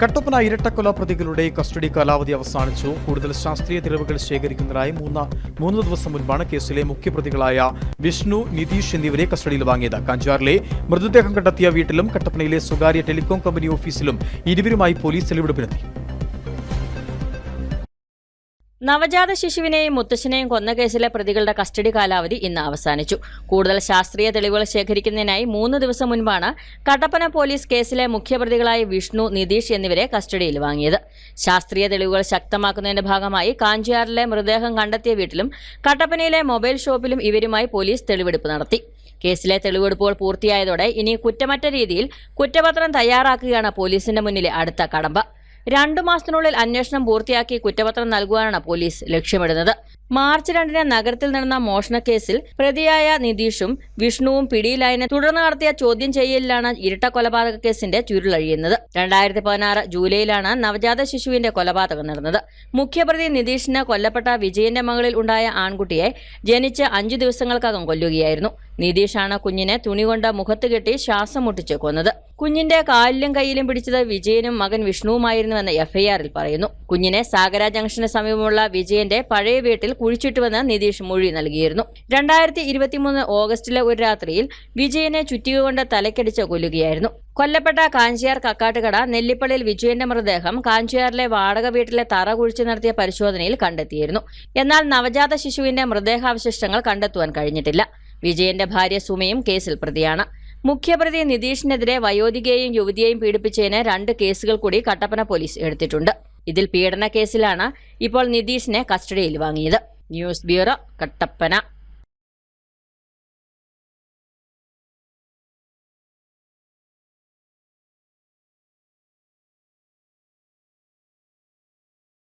കട്ടപ്പന ഇരട്ടക്കൊല പ്രതികളുടെ കസ്റ്റഡി കാലാവധി അവസാനിച്ചു. കൂടുതൽ ശാസ്ത്രീയ തെളിവുകൾ ശേഖരിക്കുന്നതിനായി മൂന്ന് മൂന്ന് ദിവസം മുൻപാണ് കേസിലെ മുഖ്യപ്രതികളായ വിഷ്ണു നിതീഷ് എന്നിവരെ കസ്റ്റഡിയിൽ വാങ്ങിയത്. കഞ്ചാറിലെ മൃതദേഹം കണ്ടെത്തിയ വീട്ടിലും കട്ടപ്പനയിലെ സ്വകാര്യ ടെലികോം കമ്പനി ഓഫീസിലും ഇരുവരുമായി പോലീസ് തെളിവെടുപ്പിനെത്തി നവജാത ശിശുവിനെയും മുത്തശ്ശനെയും കൊന്ന കേസിലെ പ്രതികളുടെ കസ്റ്റഡി കാലാവധി ഇന്ന് അവസാനിച്ചു. കൂടുതൽ ശാസ്ത്രീയ തെളിവുകൾ ശേഖരിക്കുന്നതിനായി മൂന്ന് ദിവസം മുൻപാണ് കട്ടപ്പന പോലീസ് കേസിലെ മുഖ്യപ്രതികളായ വിഷ്ണു നിതീഷ് എന്നിവരെ കസ്റ്റഡിയിൽ വാങ്ങിയത്. ശാസ്ത്രീയ തെളിവുകൾ ശക്തമാക്കുന്നതിന്റെ ഭാഗമായി കാഞ്ചിയാറിലെ മൃതദേഹം കണ്ടെത്തിയ വീട്ടിലും കട്ടപ്പനയിലെ മൊബൈൽ ഷോപ്പിലും ഇവരുമായി പോലീസ് തെളിവെടുപ്പ് നടത്തി. കേസിലെ തെളിവെടുപ്പുകൾ പൂർത്തിയായതോടെ ഇനി കുറ്റമറ്റ രീതിയിൽ കുറ്റപത്രം തയ്യാറാക്കുകയാണ് പോലീസിന്റെ മുന്നിലെ അടുത്ത കടമ്പ. രണ്ടു മാസത്തിനുള്ളിൽ അന്വേഷണം പൂർത്തിയാക്കി കുറ്റപത്രം നൽകുവാനാണ് പോലീസ് ലക്ഷ്യമിടുന്നത്. മാർച്ച് രണ്ടിന് നഗരത്തിൽ നടന്ന മോഷണക്കേസിൽ പ്രതിയായ നിതീഷും വിഷ്ണുവും പിടിയിലായതിനെ തുടർന്ന് നടത്തിയ ചോദ്യം ചെയ്യലിലാണ് ഇരട്ട കൊലപാതക കേസിന്റെ ചുരുളഴിയുന്നത്. രണ്ടായിരത്തി പതിനാറ് ജൂലൈയിലാണ് നവജാത ശിശുവിന്റെ കൊലപാതകം നടന്നത്. മുഖ്യപ്രതി നിതീഷിന് കൊല്ലപ്പെട്ട വിജയന്റെ മകളിൽ ഉണ്ടായ ആൺകുട്ടിയെ ജനിച്ച് അഞ്ചു ദിവസങ്ങൾക്കകം കൊല്ലുകയായിരുന്നു. നിതീഷാണ് കുഞ്ഞിനെ തുണികൊണ്ട് മുഖത്ത് കെട്ടി ശ്വാസം മുട്ടിച്ച് കൊന്നത്. കുഞ്ഞിന്റെ കാലിലും കയ്യിലും പിടിച്ചത് വിജയനും മകൻ വിഷ്ണുവുമായിരുന്നുവെന്ന് എഫ്ഐആറിൽ പറയുന്നു. കുഞ്ഞിനെ സാഗര ജംഗ്ഷന് സമീപമുള്ള വിജയന്റെ പഴയ വീട്ടിൽ കുഴിച്ചിട്ടുവെന്ന് നിതീഷ് മൊഴി നൽകിയിരുന്നു. രണ്ടായിരത്തി ഇരുപത്തിമൂന്ന് ഓഗസ്റ്റിലെ ഒരു രാത്രിയിൽ വിജയനെ ചുറ്റിക കൊണ്ട് തലക്കടിച്ച് കൊല്ലുകയായിരുന്നു. കൊല്ലപ്പെട്ട കാഞ്ചിയാർ കക്കാട്ടുകട നെല്ലിപ്പള്ളിയിൽ വിജയന്റെ മൃതദേഹം കാഞ്ചിയാറിലെ വാടക വീട്ടിലെ തറ കുഴിച്ചു നടത്തിയ പരിശോധനയിൽ കണ്ടെത്തിയിരുന്നു. എന്നാൽ നവജാത ശിശുവിന്റെ മൃതദേഹാവശിഷ്ടങ്ങൾ കണ്ടെത്തുവാൻ കഴിഞ്ഞിട്ടില്ല. വിജയന്റെ ഭാര്യ സുമയും കേസിൽ പ്രതിയാണ്. മുഖ്യപ്രതി നിതീഷിനെതിരെ വയോധികയെയും യുവതിയെയും പീഡിപ്പിച്ചതിന് രണ്ട് കേസുകൾ കൂടി കട്ടപ്പന പോലീസ് എടുത്തിട്ടുണ്ട്. ഇതിൽ പീഡന കേസിലാണ് ഇപ്പോൾ നിതീഷിനെ കസ്റ്റഡിയിൽ വാങ്ങിയത്. News bureau Kattappana.